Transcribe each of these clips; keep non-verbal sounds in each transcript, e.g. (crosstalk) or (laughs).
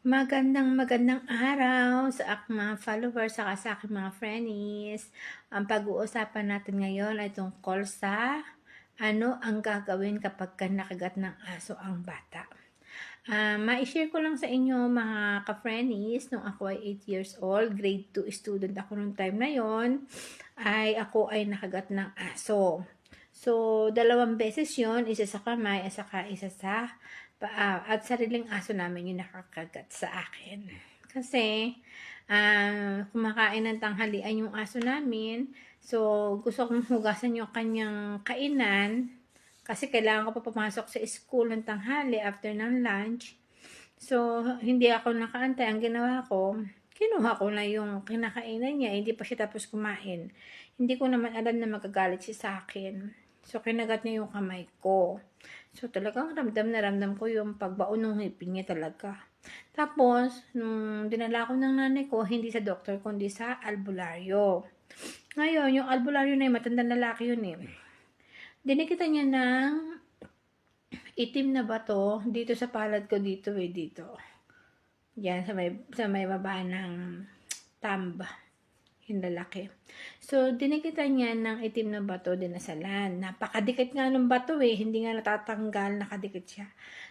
Magandang magandang araw sa aking mga followers saka sa aking mga friends. Ang pag-uusapan natin ngayon ay tungkol sa ano ang gagawin kapag ka nakagat ng aso ang bata. Uh, ma-share ko lang sa inyo mga ka-friends, nung ako ay 8 years old, grade 2 student ako nung time na yon ay ako ay nakagat ng aso. So, dalawang beses yon isa sa kamay at saka isa sa paa at sariling aso namin yung nakakagat sa akin. Kasi, uh, kumakain ng tanghalian yung aso namin. So, gusto kong hugasan yung kanyang kainan. Kasi kailangan ko pa pumasok sa school ng tanghali after ng lunch. So, hindi ako nakaantay. Ang ginawa ko, kinuha ko na yung kinakainan niya. Hindi pa siya tapos kumain. Hindi ko naman alam na magagalit siya sa akin. So, kinagat niya yung kamay ko. So, talagang ramdam na ramdam ko yung pagbaon ng ngipin niya talaga. Tapos, nung dinala ko ng nanay ko, hindi sa doktor, kundi sa albularyo. Ngayon, yung albularyo na yun, matandang lalaki yun eh. Dinikita niya ng itim na bato dito sa palad ko dito eh, dito. Yan, sa may, sa may baba ng tamba yung lalaki. So, dinikitan niya ng itim na bato dinasalan. Napakadikit nga ng bato eh. Hindi nga natatanggal, nakadikit siya.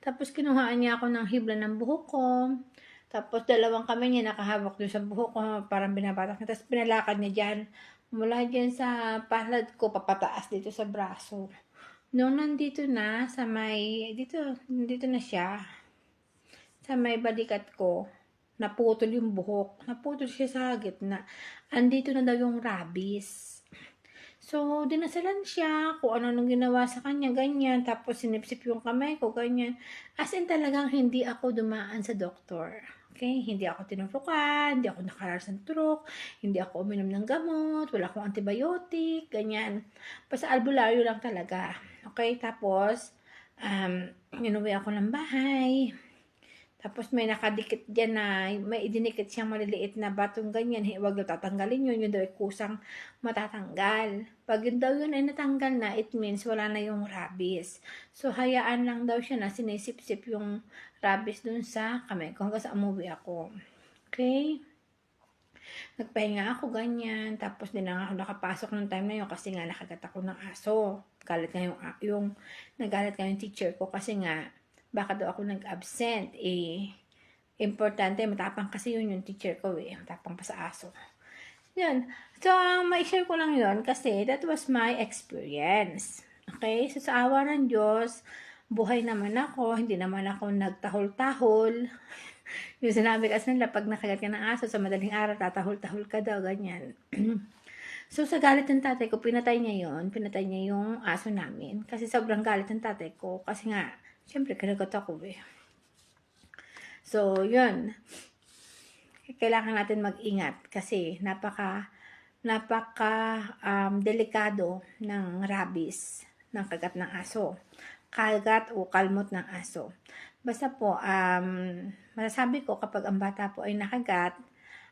Tapos, kinuhaan niya ako ng hibla ng buhok ko. Tapos, dalawang kami niya nakahawak doon sa buhok ko. Parang binabatak niya. Tapos, pinalakad niya dyan. Mula dyan sa palad ko, papataas dito sa braso. Noong nandito na, sa may, dito, dito na siya. Sa may balikat ko, naputol yung buhok. Naputol siya sa gitna. Andito na daw yung rabies. So, dinasalan siya kung ano nung ginawa sa kanya, ganyan. Tapos, sinipsip yung kamay ko, ganyan. As in, talagang hindi ako dumaan sa doktor. Okay? Hindi ako tinurukan, hindi ako nakararas ng turok, hindi ako uminom ng gamot, wala akong antibiotic, ganyan. Basta albularyo lang talaga. Okay? Tapos, um, inuwi ako ng bahay tapos may nakadikit dyan na may idinikit siyang maliliit na batong ganyan. Huwag daw tatanggalin yun. Yun daw ay kusang matatanggal. Pag yun daw yun ay natanggal na, it means wala na yung rabies. So, hayaan lang daw siya na sinisip-sip yung rabies dun sa kamay ko hanggang sa umuwi ako. Okay? Nagpahinga ako ganyan. Tapos din na ako nakapasok ng time na yun kasi nga nakagat ako ng aso. Galit nga yung, yung nagalit nga yung teacher ko kasi nga baka daw ako nag-absent, eh, importante, matapang kasi yun yung teacher ko eh, matapang pa sa aso. Yun. So, um, ma-share ko lang yun kasi that was my experience. Okay? So, sa awa ng Diyos, buhay naman ako, hindi naman ako nagtahol-tahol. (laughs) yung sinabi kasi nila, pag nakagat ka ng aso, sa madaling araw, tatahol-tahol ka daw, ganyan. (clears throat) so, sa galit ng tatay ko, pinatay niya yon pinatay niya yung aso namin. Kasi sobrang galit ng tatay ko. Kasi nga, Siyempre, kinagot ako eh. So, yun. Kailangan natin mag-ingat kasi napaka napaka um, delikado ng rabies ng kagat ng aso. Kagat o kalmot ng aso. Basta po, um, masasabi ko kapag ang bata po ay nakagat,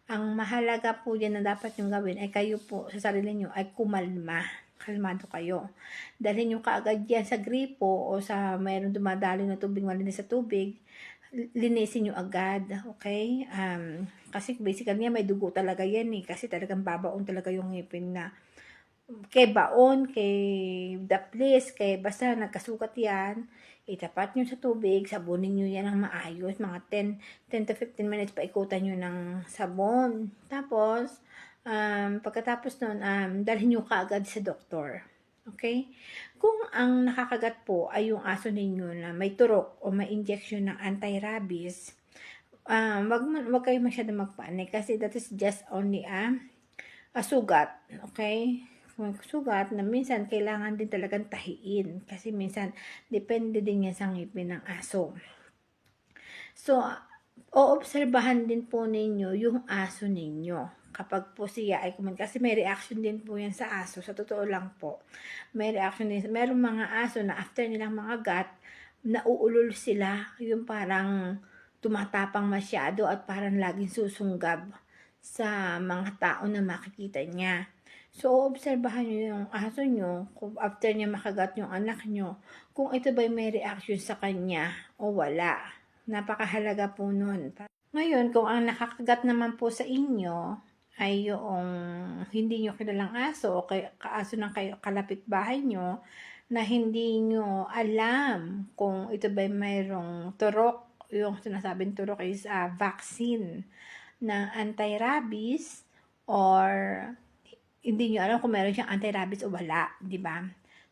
ang mahalaga po yan na dapat yung gawin ay kayo po sa sarili nyo ay kumalma kalmado kayo. Dalhin nyo kaagad yan sa gripo o sa mayroong dumadalo na tubig malinis sa tubig, linisin nyo agad, okay? Um, kasi basically may dugo talaga yan eh, kasi talagang babaon talaga yung ngipin na kay baon, kay daplis, kay basta nagkasukat yan, itapat nyo sa tubig, sabunin nyo yan ng maayos, mga 10, 10 to 15 minutes paikutan nyo ng sabon. Tapos, um, pagkatapos nun, um, dalhin nyo kaagad sa doktor. Okay? Kung ang nakakagat po ay yung aso ninyo na may turok o may injection ng anti-rabies, um, wag, wag kayo masyado magpanik kasi that is just only a, a sugat. Okay? Kung sugat na minsan kailangan din talagang tahiin kasi minsan depende din yan sa ngipin ng aso. So, oobserbahan din po ninyo yung aso ninyo kapag po siya ay kumain. Kasi may reaction din po yan sa aso. Sa totoo lang po. May reaction din. Merong mga aso na after nilang mga gut, nauulol sila. Yung parang tumatapang masyado at parang laging susunggab sa mga tao na makikita niya. So, obserbahan nyo yung aso nyo, kung after niya makagat yung anak nyo, kung ito ba may reaction sa kanya o wala. Napakahalaga po nun. Ngayon, kung ang nakakagat naman po sa inyo ay yung hindi nyo kilalang aso o kay, kaaso ng kayo, kalapit bahay nyo na hindi nyo alam kung ito ba mayroong turok, yung sinasabing turok is uh, vaccine na anti-rabies or hindi nyo alam kung meron siyang anti-rabies o wala, di ba?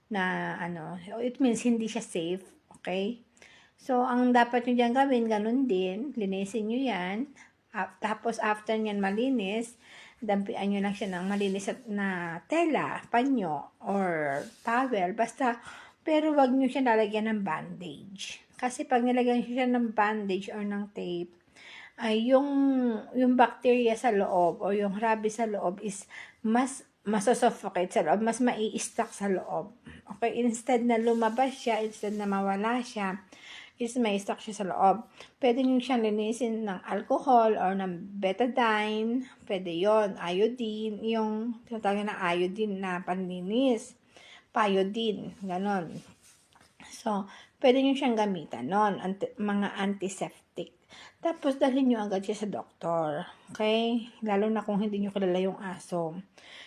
Na ano, it means hindi siya safe, okay? So, ang dapat nyo dyan gawin, ganun din, linisin nyo yan. Tapos, after nyan malinis, dampian nyo lang siya ng malinis na tela, panyo, or towel. Basta, pero wag nyo siya lalagyan ng bandage. Kasi pag nilagyan siya ng bandage or ng tape, ay yung, yung bacteria sa loob o yung rabies sa loob is mas masosuffocate sa loob, mas mai-stuck sa loob. Okay, instead na lumabas siya, instead na mawala siya, is may stock siya sa loob. Pwede nyo siyang linisin ng alcohol or ng betadine. Pwede yon iodine, yung tinatawag na iodine na panlinis. Pyodine, ganon. So, pwede nyo siyang gamitan nun, anti, mga antiseptic. Tapos, dalhin nyo agad siya sa doktor. Okay? Lalo na kung hindi nyo kilala yung aso.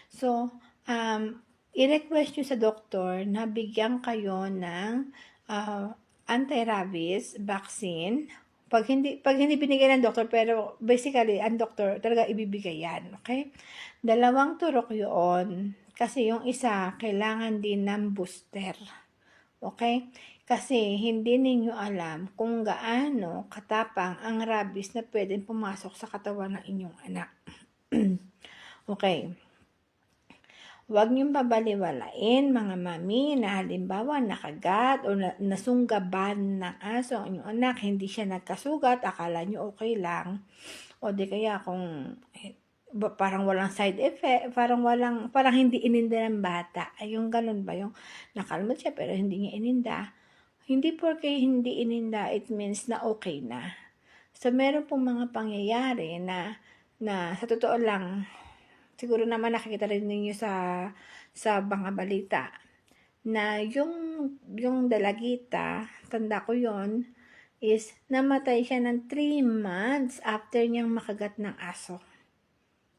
So, um, i-request nyo sa doktor na bigyan kayo ng uh, anti-rabies vaccine. Pag hindi, pag hindi binigay ng doktor, pero basically, ang doktor talaga ibibigay yan. Okay? Dalawang turok yun. Kasi yung isa, kailangan din ng booster. Okay? Kasi hindi ninyo alam kung gaano katapang ang rabies na pwedeng pumasok sa katawan ng inyong anak. (clears throat) okay. Huwag niyong babaliwalain mga mami na halimbawa nakagat o na, nasunggaban ng aso ang inyong anak, hindi siya nagkasugat, akala niyo okay lang. O di kaya kung eh, parang walang side effect, parang walang, parang hindi ininda ng bata. Ay, yung ganun ba? Yung nakalmat siya pero hindi niya ininda. Hindi porque hindi ininda, it means na okay na. So, meron pong mga pangyayari na, na sa totoo lang, siguro naman nakikita rin ninyo sa sa mga balita na yung yung dalagita, tanda ko yon is namatay siya ng 3 months after niyang makagat ng aso.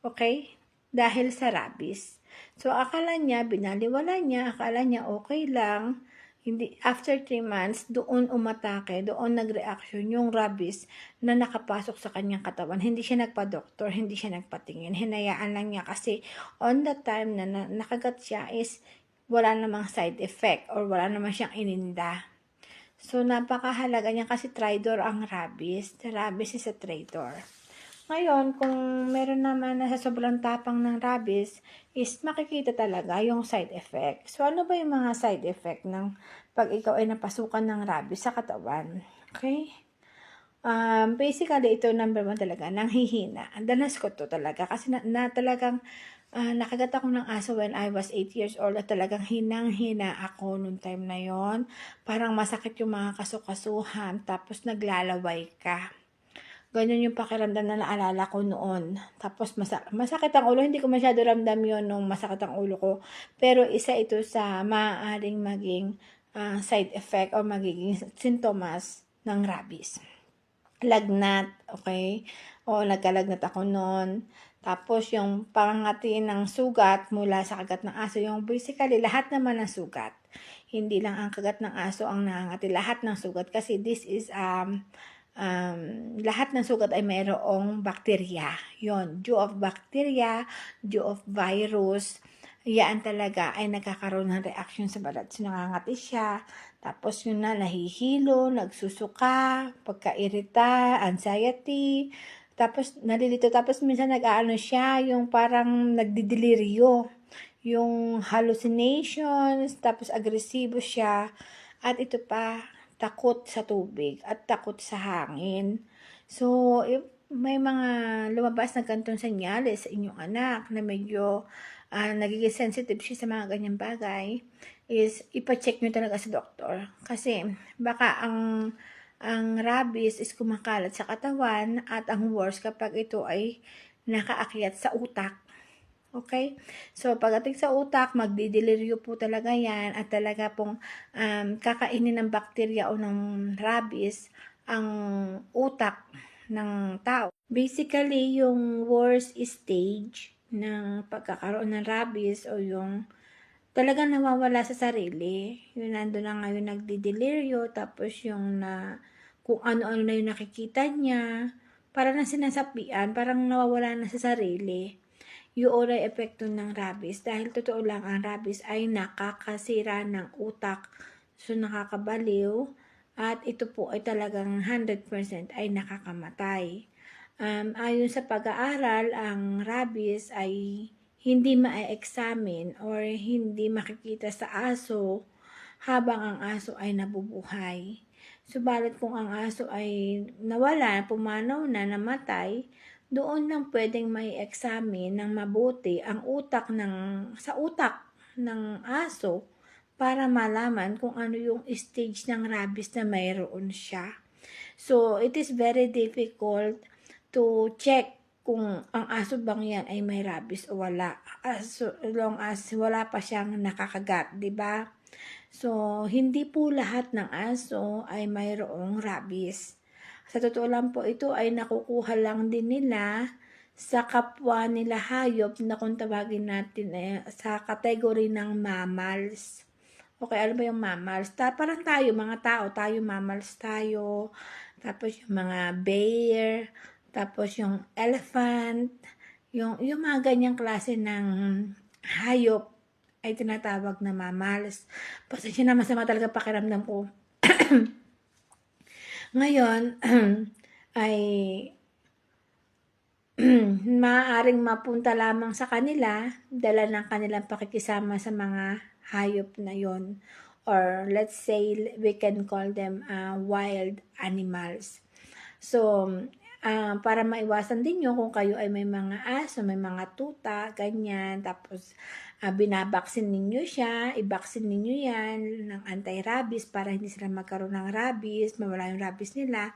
Okay? Dahil sa rabies. So, akala niya, binaliwala niya, akala niya okay lang, hindi, after 3 months, doon umatake, doon nagreaction yung rabies na nakapasok sa kanyang katawan. Hindi siya nagpa-doktor, hindi siya nagpatingin. Hinayaan lang niya kasi on the time na, na nakagat siya is wala namang side effect or wala namang siyang ininda. So, napakahalaga niya kasi traitor ang rabies. The rabies is a traitor. Ngayon, kung meron naman na sa sobrang tapang ng rabies, is makikita talaga yung side effect. So, ano ba yung mga side effect ng pag ikaw ay napasukan ng rabies sa katawan? Okay? Um, basically, ito number one talaga, nang hihina. Ang danas ko to talaga kasi na, na talagang uh, nakagat ako ng aso when I was 8 years old at talagang hinang-hina ako nung time na yon Parang masakit yung mga kasukasuhan tapos naglalaway ka Ganyan yung pakiramdam na naalala ko noon. Tapos masa- masakit ang ulo. Hindi ko masyado ramdam yon nung masakit ang ulo ko. Pero isa ito sa maaaring maging uh, side effect o magiging sintomas ng rabies. Lagnat, okay? O nagkalagnat ako noon. Tapos yung pangangati ng sugat mula sa kagat ng aso, yung basically lahat naman ng sugat. Hindi lang ang kagat ng aso ang nangangati, lahat ng sugat kasi this is um um, lahat ng sugat ay mayroong bakterya. Yon, due of bacteria, due of virus, yan talaga ay nagkakaroon ng reaction sa balat. So, nangangati siya. Tapos yun na, nahihilo, nagsusuka, pagkairita, anxiety. Tapos nalilito. Tapos minsan nag-aano siya, yung parang nagdideliryo. Yung hallucinations, tapos agresibo siya. At ito pa, takot sa tubig at takot sa hangin. So, if may mga lumabas na gantong senyales sa inyong anak na medyo uh, nagiging sensitive siya sa mga ganyang bagay, is ipacheck nyo talaga sa doktor. Kasi baka ang ang rabies is kumakalat sa katawan at ang worst kapag ito ay nakaakyat sa utak Okay? So, pagdating sa utak, magdideliryo po talaga yan at talaga pong um, kakainin ng bakterya o ng rabies ang utak ng tao. Basically, yung worst stage ng pagkakaroon ng rabies o yung talagang nawawala sa sarili. Yung nandun na ngayon nagdideliryo, tapos yung na kung ano-ano na yung nakikita niya, para na sinasapian, parang nawawala na sa sarili. Yun ay epekto ng rabies. Dahil totoo lang, ang rabies ay nakakasira ng utak. So, nakakabaliw. At ito po ay talagang 100% ay nakakamatay. Um, ayon sa pag-aaral, ang rabies ay hindi ma-examine or hindi makikita sa aso habang ang aso ay nabubuhay. Subalit kung ang aso ay nawala, pumanaw na, namatay, doon lang pwedeng may examine ng mabuti ang utak ng sa utak ng aso para malaman kung ano yung stage ng rabies na mayroon siya. So, it is very difficult to check kung ang aso bang yan ay may rabies o wala. As long as wala pa siyang nakakagat, di ba? So, hindi po lahat ng aso ay mayroong rabies. Sa totoo lang po, ito ay nakukuha lang din nila sa kapwa nila hayop na kung tawagin natin eh, sa kategory ng mammals. Okay, alam ba yung mammals? Ta parang tayo, mga tao, tayo mammals tayo. Tapos yung mga bear, tapos yung elephant, yung, yung mga ganyang klase ng hayop ay tinatawag na mammals. Pasensya na masama talaga pakiramdam ko. (clears throat) Ngayon, (clears throat) ay (clears throat) maaaring mapunta lamang sa kanila dala ng kanilang pakikisama sa mga hayop na yon or let's say we can call them uh, wild animals. So, uh, para maiwasan din nyo kung kayo ay may mga aso, may mga tuta, ganyan, tapos uh, binabaksin ninyo siya, ibaksin ninyo yan ng anti-rabies para hindi sila magkaroon ng rabies, mawala yung rabies nila.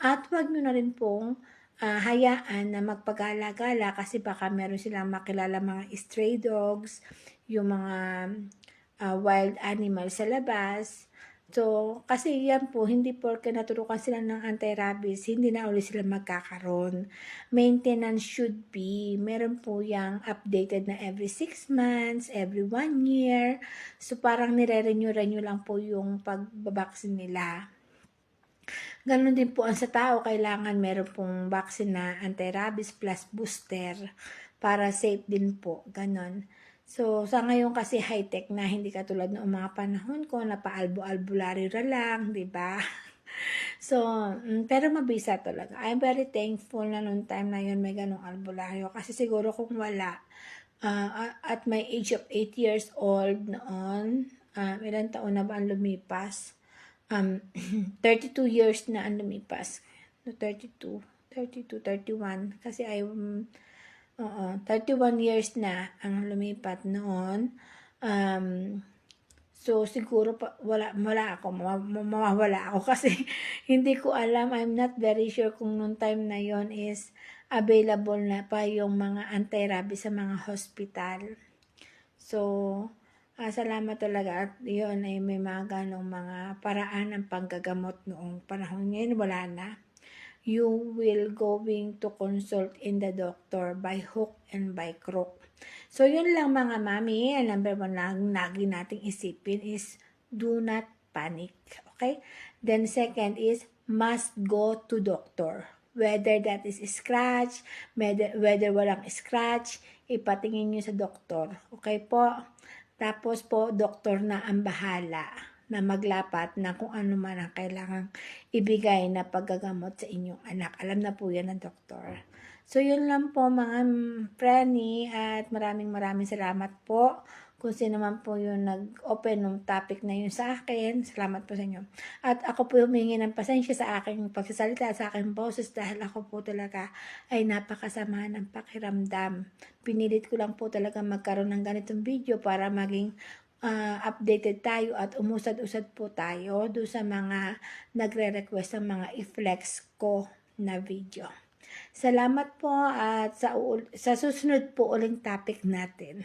At wag nyo na rin pong uh, hayaan na magpagala-gala kasi baka meron silang makilala mga stray dogs, yung mga uh, wild animals sa labas. So, kasi yan po, hindi porke naturukan sila ng anti-rabies, hindi na ulit sila magkakaroon. Maintenance should be, meron po yung updated na every 6 months, every 1 year. So, parang nire-renew-renew lang po yung pagbabaksin nila. Ganon din po ang sa tao, kailangan meron pong vaccine na anti-rabies plus booster para safe din po. Ganon. So, sa ngayon kasi high-tech na, hindi katulad noong mga panahon ko na paalbo-albularyo na lang, di ba? (laughs) So, mm, pero mabisa talaga. I'm very thankful na noong time na yun may ganong albularyo. Kasi siguro kung wala, uh, at my age of 8 years old noon, uh, ilang taon na ba ang lumipas? Um, (laughs) 32 years na ang lumipas. No, 32, 32, 31. Kasi I, um, Oo, 31 years na ang lumipat noon. Um, so, siguro pa, wala, wala ako, mawawala ako (laughs) kasi hindi ko alam, I'm not very sure kung noong time na yon is available na pa yung mga anti-rabies sa mga hospital. So, uh, salamat talaga at yun ay may mga ganong mga paraan ng panggagamot noong panahon ngayon, wala na you will going to consult in the doctor by hook and by crook. So, yun lang mga mami. Number one lang, lagi nating isipin is do not panic. Okay? Then second is must go to doctor. Whether that is scratch, whether, whether walang scratch, ipatingin nyo sa doktor. Okay po? Tapos po, doktor na ang bahala na maglapat na kung ano man ang kailangang ibigay na paggagamot sa inyong anak. Alam na po yan ng doktor. So, yun lang po mga prani at maraming maraming salamat po kung sino man po yung nag-open ng topic na yun sa akin. Salamat po sa inyo. At ako po humingi ng pasensya sa aking pagsasalita, sa aking boses dahil ako po talaga ay napakasama ng pakiramdam. Pinilit ko lang po talaga magkaroon ng ganitong video para maging uh, updated tayo at umusad-usad po tayo do sa mga nagre-request ng mga i-flex ko na video. Salamat po at sa, sa susunod po uling topic natin.